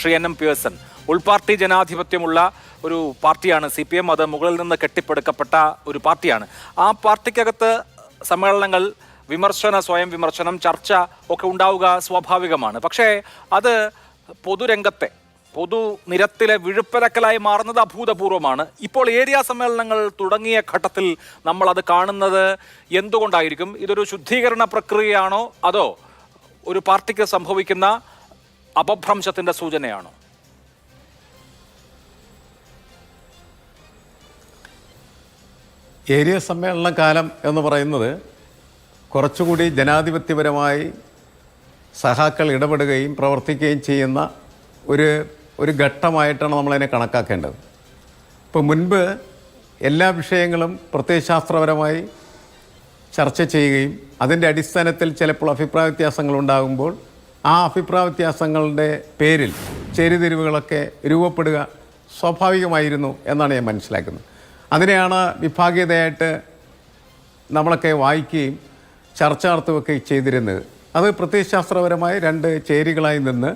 Sree N M Pearson. ഉൾപാർട്ടി ജനാധിപത്യമുള്ള ഒരു പാർട്ടിയാണ്. സി പി എം അത് മുകളിൽ നിന്ന് കെട്ടിപ്പടുക്കപ്പെട്ട ഒരു പാർട്ടിയാണ്. ആ പാർട്ടിക്കകത്ത് സമ്മേളനങ്ങൾ വിമർശന സ്വയം വിമർശനം ചർച്ച ഒക്കെ ഉണ്ടാവുക സ്വാഭാവികമാണ്. പക്ഷേ അത് പൊതുരംഗത്തെ പൊതുനിരത്തിലെ വിഴുപ്പലക്കലായി മാറുന്നത് അഭൂതപൂർവമാണ്. ഇപ്പോൾ ഏരിയ സമ്മേളനങ്ങൾ തുടങ്ങിയ ഘട്ടത്തിൽ നമ്മൾ അത് കാണുന്നത് എന്തുകൊണ്ടായിരിക്കും? ഇതൊരു ശുദ്ധീകരണ പ്രക്രിയയാണോ? അതോ ഒരു പാർട്ടിക്ക് സംഭവിക്കുന്ന അപഭ്രംശത്തിന്റെ സൂചനയാണോ? ഏരിയ സമ്മേളന കാലം എന്ന് പറയുന്നത് കുറച്ചുകൂടി ജനാധിപത്യപരമായി സഹാക്കൾ ഇടപെടുകയും പ്രവർത്തിക്കുകയും ചെയ്യുന്ന ഒരു ഒരു ഘട്ടമായിട്ടാണ് നമ്മളതിനെ കണക്കാക്കേണ്ടത്. ഇപ്പോൾ മുൻപ് എല്ലാ വിഷയങ്ങളും പ്രത്യയശാസ്ത്രപരമായി ചർച്ച ചെയ്യുകയും അതിന്റെ അടിസ്ഥാനത്തിൽ ചിലപ്പോൾ അഭിപ്രായ വ്യത്യാസങ്ങൾ ഉണ്ടാകുമ്പോൾ ആ അഭിപ്രായ വ്യത്യാസങ്ങളുടെ പേരിൽ ചേരിതിരിവുകളൊക്കെ രൂപപ്പെടുക സ്വാഭാവികമായിരുന്നു എന്നാണ് ഞാൻ മനസ്സിലാക്കുന്നത്. അതിനെയാണ് വിഭാഗീയതയായിട്ട് നമ്മളൊക്കെ വായിക്കുകയും ചർച്ച നടത്തുകയൊക്കെ ചെയ്തിരുന്നത്. അത് പ്രത്യയശാസ്ത്രപരമായി രണ്ട് ചേരികളായി നിന്ന്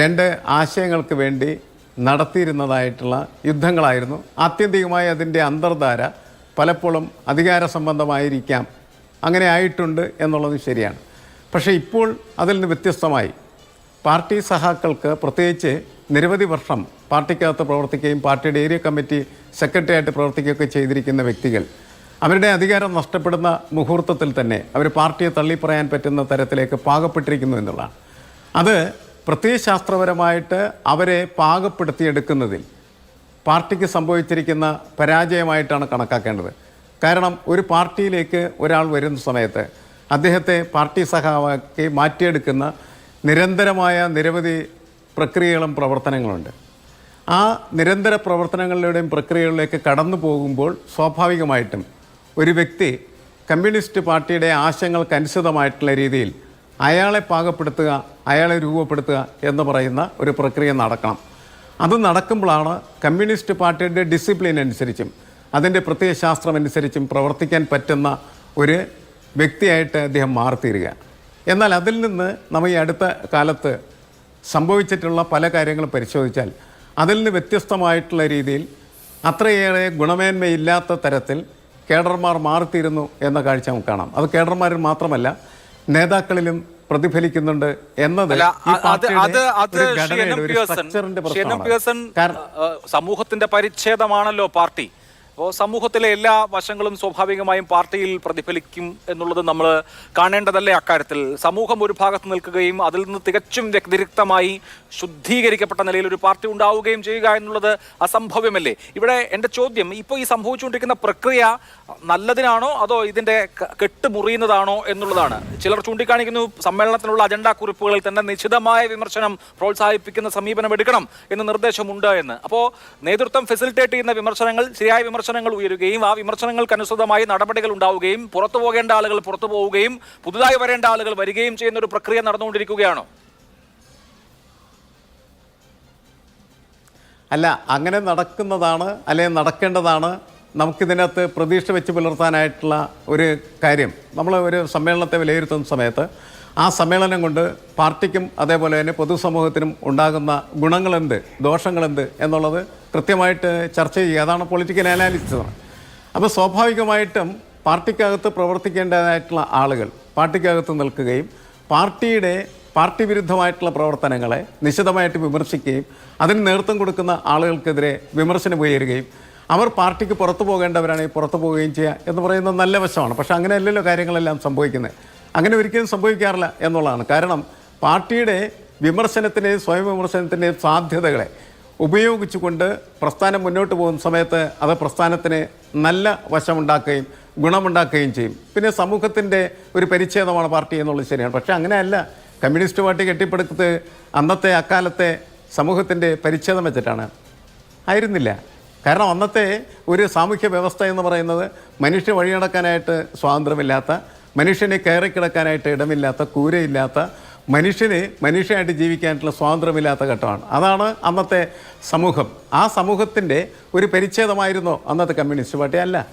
രണ്ട് ആശയങ്ങൾക്ക് വേണ്ടി നടത്തിയിരുന്നതായിട്ടുള്ള യുദ്ധങ്ങളായിരുന്നു. ആത്യന്തികമായി അതിന്റെ അന്തർധാര പലപ്പോഴും അധികാര സംബന്ധമായിരിക്കാം. അങ്ങനെ ആയിട്ടുണ്ട് എന്നുള്ളത് ശരിയാണ്. പക്ഷേ ഇപ്പോൾ അതിൽ നിന്ന് വ്യത്യസ്തമായി പാർട്ടി സഹാക്കൾക്ക് പ്രത്യേകിച്ച് നിരവധി വർഷം പാർട്ടിക്കകത്ത് പ്രവർത്തിക്കുകയും പാർട്ടിയുടെ ഏരിയ കമ്മിറ്റി സെക്രട്ടറി ആയിട്ട് പ്രവർത്തിക്കുകയൊക്കെ ചെയ്തിരിക്കുന്ന വ്യക്തികൾ അവരുടെ അധികാരം നഷ്ടപ്പെടുന്ന മുഹൂർത്തത്തിൽ തന്നെ അവർ പാർട്ടിയെ തള്ളിപ്പറയാൻ പറ്റുന്ന തരത്തിലേക്ക് പാകപ്പെട്ടിരിക്കുന്നു എന്നുള്ളതാണ്. അത് പ്രത്യയശാസ്ത്രപരമായിട്ട് അവരെ പാകപ്പെടുത്തിയെടുക്കുന്നതിൽ പാർട്ടിക്ക് സംഭവിച്ചിരിക്കുന്ന പരാജയമായിട്ടാണ് കണക്കാക്കേണ്ടത്. കാരണം ഒരു പാർട്ടിയിലേക്ക് ഒരാൾ വരുന്ന സമയത്ത് അദ്ദേഹത്തെ പാർട്ടി സഹാവാക്കി മാറ്റിയെടുക്കുന്ന നിരന്തരമായ നിരവധി പ്രക്രിയകളും പ്രവർത്തനങ്ങളുണ്ട്. ആ നിരന്തര പ്രവർത്തനങ്ങളിലൂടെയും പ്രക്രിയകളിലേക്ക് കടന്നു പോകുമ്പോൾ സ്വാഭാവികമായിട്ടും ഒരു വ്യക്തി കമ്മ്യൂണിസ്റ്റ് പാർട്ടിയുടെ ആശയങ്ങൾക്ക് അനുസൃതമായിട്ടുള്ള രീതിയിൽ അയാളെ പാകപ്പെടുത്തുക അയാളെ രൂപപ്പെടുത്തുക എന്ന് പറയുന്ന ഒരു പ്രക്രിയ നടക്കണം. അത് നടക്കുമ്പോഴാണ് കമ്മ്യൂണിസ്റ്റ് പാർട്ടിയുടെ ഡിസിപ്ലിൻ അനുസരിച്ചും അതിന്റെ പ്രത്യയശാസ്ത്രം അനുസരിച്ചും പ്രവർത്തിക്കാൻ പറ്റുന്ന ഒരു വ്യക്തിയായിട്ട് അദ്ദേഹം മാറിത്തീരുക എന്നാൽ അതിൽ നിന്ന് നമ്മൾ ഈ അടുത്ത കാലത്ത് സംഭവിച്ചിട്ടുള്ള പല കാര്യങ്ങളും പരിശോധിച്ചാൽ അതിൽ നിന്ന് വ്യത്യസ്തമായിട്ടുള്ള രീതിയിൽ അത്രയേറെ ഗുണമേന്മയില്ലാത്ത തരത്തിൽ കേഡർമാർ മാറിത്തീരുന്നു എന്ന കാഴ്ച നമുക്ക് കാണാം. അത് കേഡർമാരിൽ മാത്രമല്ല നേതാക്കളിലും പ്രതിഫലിക്കുന്നുണ്ട് എന്നത് സമൂഹത്തിന്റെ പരിച്ഛേദമാണല്ലോ പാർട്ടി. അപ്പോൾ സമൂഹത്തിലെ എല്ലാ വശങ്ങളും സ്വാഭാവികമായും പാർട്ടിയിൽ പ്രതിഫലിക്കും എന്നുള്ളത് നമ്മൾ കാണേണ്ടതല്ലേ അക്കാര്യത്തിൽ? സമൂഹം ഒരു ഭാഗത്ത് നിൽക്കുകയും അതിൽ നിന്ന് തികച്ചും വ്യതിരിക്തമായി ശുദ്ധീകരിക്കപ്പെട്ട നിലയിൽ ഒരു പാർട്ടി ഉണ്ടാവുകയും ചെയ്യുക എന്നുള്ളത് അസംഭവ്യമല്ലേ? ഇവിടെ എന്റെ ചോദ്യം ഇപ്പോൾ ഈ സംഭവിച്ചുകൊണ്ടിരിക്കുന്ന പ്രക്രിയ നല്ലതിനാണോ അതോ ഇതിന്റെ കെട്ടുമുറിയുന്നതാണോ എന്നുള്ളതാണ്. ചിലർ ചൂണ്ടിക്കാണിക്കുന്നു സമ്മേളനത്തിനുള്ള അജണ്ട കുറിപ്പുകളിൽ തന്നെ നിശിതമായ വിമർശനം പ്രോത്സാഹിപ്പിക്കുന്ന സമീപനം എടുക്കണം എന്ന് നിർദ്ദേശമുണ്ട് എന്ന്. അപ്പോൾ നേതൃത്വം ഫെസിലിറ്റേറ്റ് ചെയ്യുന്ന വിമർശനങ്ങൾ ശരിയായ വിമർശനങ്ങൾ ഉയരുകയും ആ വിമർശനങ്ങൾക്കനുസൃതമായി നടപടികൾ ഉണ്ടാവുകയും പുറത്തു പോകേണ്ട ആളുകൾ പുറത്തു പോവുകയും പുതുതായി വരേണ്ട ആളുകൾ വരികയും ചെയ്യുന്ന ഒരു പ്രക്രിയ നടന്നുകൊണ്ടിരിക്കുകയാണോ? അല്ല അങ്ങനെ നടക്കുന്നതാണ് അല്ലെങ്കിൽ നടക്കേണ്ടതാണ് നമുക്കിതിനകത്ത് പ്രതീക്ഷ വെച്ച് പുലർത്താനായിട്ടുള്ള ഒരു കാര്യം. നമ്മൾ ഒരു സമ്മേളനത്തെ വിലയിരുത്തുന്ന സമയത്ത് ആ സമ്മേളനം കൊണ്ട് പാർട്ടിക്കും അതേപോലെ തന്നെ പൊതുസമൂഹത്തിനും ഉണ്ടാകുന്ന ഗുണങ്ങളെന്ത് ദോഷങ്ങളെന്ത് എന്നുള്ളത് കൃത്യമായിട്ട് ചർച്ച ചെയ്യുക. അതാണ് പൊളിറ്റിക്കൽ അനാലിസിസ് അപ്പോൾ സ്വാഭാവികമായിട്ടും പാർട്ടിക്കകത്ത് പ്രവർത്തിക്കേണ്ടതായിട്ടുള്ള ആളുകൾ പാർട്ടിക്കകത്ത് നിൽക്കുകയും പാർട്ടിയുടെ പാർട്ടി വിരുദ്ധമായിട്ടുള്ള പ്രവർത്തനങ്ങളെ നിശിതമായിട്ട് വിമർശിക്കുകയും അതിന് നേതൃത്വം കൊടുക്കുന്ന ആളുകൾക്കെതിരെ വിമർശനം ഉയരുകയും അവർ പാർട്ടിക്ക് പുറത്തു പോകേണ്ടവരാണെങ്കിൽ പുറത്തു പോവുകയും ചെയ്യുക എന്ന് പറയുന്നത് നല്ല വശമാണ്. പക്ഷേ അങ്ങനെയല്ലല്ലോ കാര്യങ്ങളെല്ലാം സംഭവിക്കുന്നത്. അങ്ങനെ ഒരിക്കലും സംഭവിക്കാറില്ല എന്നുള്ളതാണ്. കാരണം പാർട്ടിയുടെ വിമർശനത്തിന്റെയും സ്വയം വിമർശനത്തിന്റെയും സാധ്യതകളെ ഉപയോഗിച്ചുകൊണ്ട് പ്രസ്ഥാനം മുന്നോട്ട് പോകുന്ന സമയത്ത് അത് പ്രസ്ഥാനത്തിന് നല്ല വശമുണ്ടാക്കുകയും ഗുണമുണ്ടാക്കുകയും ചെയ്യും. പിന്നെ സമൂഹത്തിന്റെ ഒരു പരിച്ഛേദമാണ് പാർട്ടി എന്നുള്ളത് ശരിയാണ്. പക്ഷേ അങ്ങനെയല്ല. കമ്മ്യൂണിസ്റ്റ് പാർട്ടി കെട്ടിപ്പടുത്തത് അന്നത്തെ അക്കാലത്തെ സമൂഹത്തിന്റെ പരിച്ഛേദം വെച്ചിട്ടാണ്. ആയിരുന്നില്ല. കാരണം അന്നത്തെ ഒരു സാമൂഹ്യ വ്യവസ്ഥ എന്ന് പറയുന്നത് മനുഷ്യ വഴി നടക്കാനായിട്ട് സ്വാതന്ത്ര്യമില്ലാത്ത മനുഷ്യനെ കയറി കിടക്കാനായിട്ട് ഇടമില്ലാത്ത കൂരയില്ലാത്ത മനുഷ്യന് മനുഷ്യനായിട്ട് ജീവിക്കാനായിട്ടുള്ള സ്വാതന്ത്ര്യമില്ലാത്ത ഘട്ടമാണ്. അതാണ് അന്നത്തെ സമൂഹം. ആ സമൂഹത്തിന്റെ ഒരു പരിച്ഛേദമായിരുന്നോ അന്നത്തെ കമ്മ്യൂണിസ്റ്റ് പാർട്ടി അല്ല.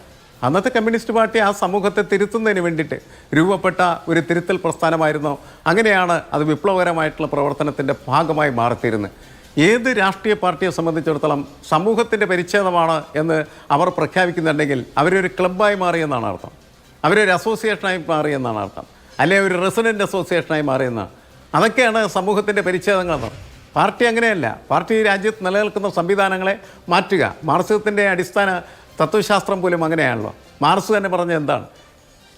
അന്നത്തെ കമ്മ്യൂണിസ്റ്റ് പാർട്ടി ആ സമൂഹത്തെ തിരുത്തുന്നതിന് വേണ്ടിയിട്ട് രൂപപ്പെട്ട ഒരു തിരുത്തൽ പ്രസ്ഥാനമായിരുന്നു. അങ്ങനെയാണ് അത് വിപ്ലവകരമായിട്ടുള്ള പ്രവർത്തനത്തിന്റെ ഭാഗമായി മാറിത്തീരുന്നത്. ഏത് രാഷ്ട്രീയ പാർട്ടിയെ സംബന്ധിച്ചിടത്തോളം സമൂഹത്തിന്റെ പരിച്ഛേദമാണ് എന്ന് അവർ പ്രഖ്യാപിക്കുന്നുണ്ടെങ്കിൽ അവരൊരു ക്ലബ്ബായി മാറിയെന്നാണ് അർത്ഥം. അവരൊരു അസോസിയേഷനായി മാറിയെന്നാണ് അർത്ഥം. അല്ലെങ്കിൽ ഒരു റെസിഡന്റ് അസോസിയേഷനായി മാറിയെന്നാണ് അതൊക്കെയാണ് സമൂഹത്തിന്റെ പരിച്ഛേദങ്ങളെന്ന്. പാർട്ടി അങ്ങനെയല്ല. പാർട്ടി രാജ്യത്ത് നിലനിൽക്കുന്ന സംവിധാനങ്ങളെ മാറ്റുക. മാർസികത്തിന്റെ അടിസ്ഥാന തത്വശാസ്ത്രം പോലും അങ്ങനെയാണല്ലോ. മാർസ് തന്നെ പറഞ്ഞ എന്താണ്?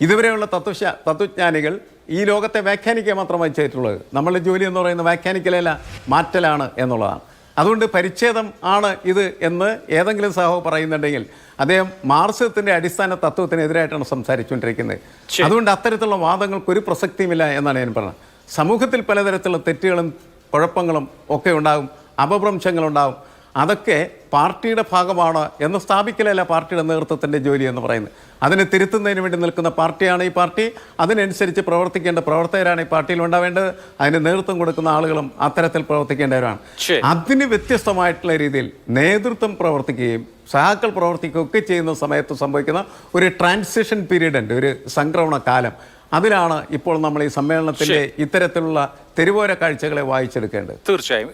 ഇതുവരെയുള്ള തത്വശ തത്വജ്ഞാനികൾ ഈ ലോകത്തെ വ്യാഖ്യാനിക്കുക മാത്രമായി ചെയ്തിട്ടുള്ളത് നമ്മളുടെ ജോലി എന്ന് പറയുന്നത് വ്യാഖ്യാനിക്കലല്ല മാറ്റലാണ് എന്നുള്ളതാണ്. അതുകൊണ്ട് പരിച്ഛേദം ആണ് ഇത് എന്ന് ഏതെങ്കിലും സഹോ പറയുന്നുണ്ടെങ്കിൽ അദ്ദേഹം മാർക്സത്തിന്റെ അടിസ്ഥാന തത്വത്തിനെതിരായിട്ടാണ് സംസാരിച്ചുകൊണ്ടിരിക്കുന്നത്. അതുകൊണ്ട് അത്തരത്തിലുള്ള വാദങ്ങൾക്ക് ഒരു പ്രസക്തിയുമില്ല എന്നാണ് ഞാൻ പറഞ്ഞത്. സമൂഹത്തിൽ പലതരത്തിലുള്ള തെറ്റുകളും കുഴപ്പങ്ങളും ഒക്കെ ഉണ്ടാകും. അപഭ്രംശങ്ങളുണ്ടാകും. അതൊക്കെ പാർട്ടിയുടെ ഭാഗമാണ് എന്ന് സ്ഥാപിക്കലല്ല പാർട്ടിയുടെ നേതൃത്വത്തിന്റെ ജോലി എന്ന് പറയുന്നത്. അതിനെ തിരുത്തുന്നതിന് വേണ്ടി നിൽക്കുന്ന പാർട്ടിയാണ് ഈ പാർട്ടി. അതിനനുസരിച്ച് പ്രവർത്തിക്കേണ്ട പ്രവർത്തകരാണ് ഈ പാർട്ടിയിൽ ഉണ്ടാവേണ്ടത്. അതിന് നേതൃത്വം കൊടുക്കുന്ന ആളുകളും അത്തരത്തിൽ പ്രവർത്തിക്കേണ്ടവരാണ്. അതിന് വ്യത്യസ്തമായിട്ടുള്ള രീതിയിൽ നേതൃത്വം പ്രവർത്തിക്കുകയും സഹാക്കൾ പ്രവർത്തിക്കുകയും ഒക്കെ ചെയ്യുന്ന സമയത്ത് സംഭവിക്കുന്ന ഒരു ട്രാൻസിഷൻ പീരീഡ് ഉണ്ട്. ഒരു സംക്രമണ കാലം. അതിലാണ് ഇപ്പോൾ നമ്മൾ ഈ സമ്മേളനത്തിന്റെ ഇത്തരത്തിലുള്ള തെരുവോര കാഴ്ചകളെ വായിച്ചെടുക്കേണ്ടത്. തീർച്ചയായും.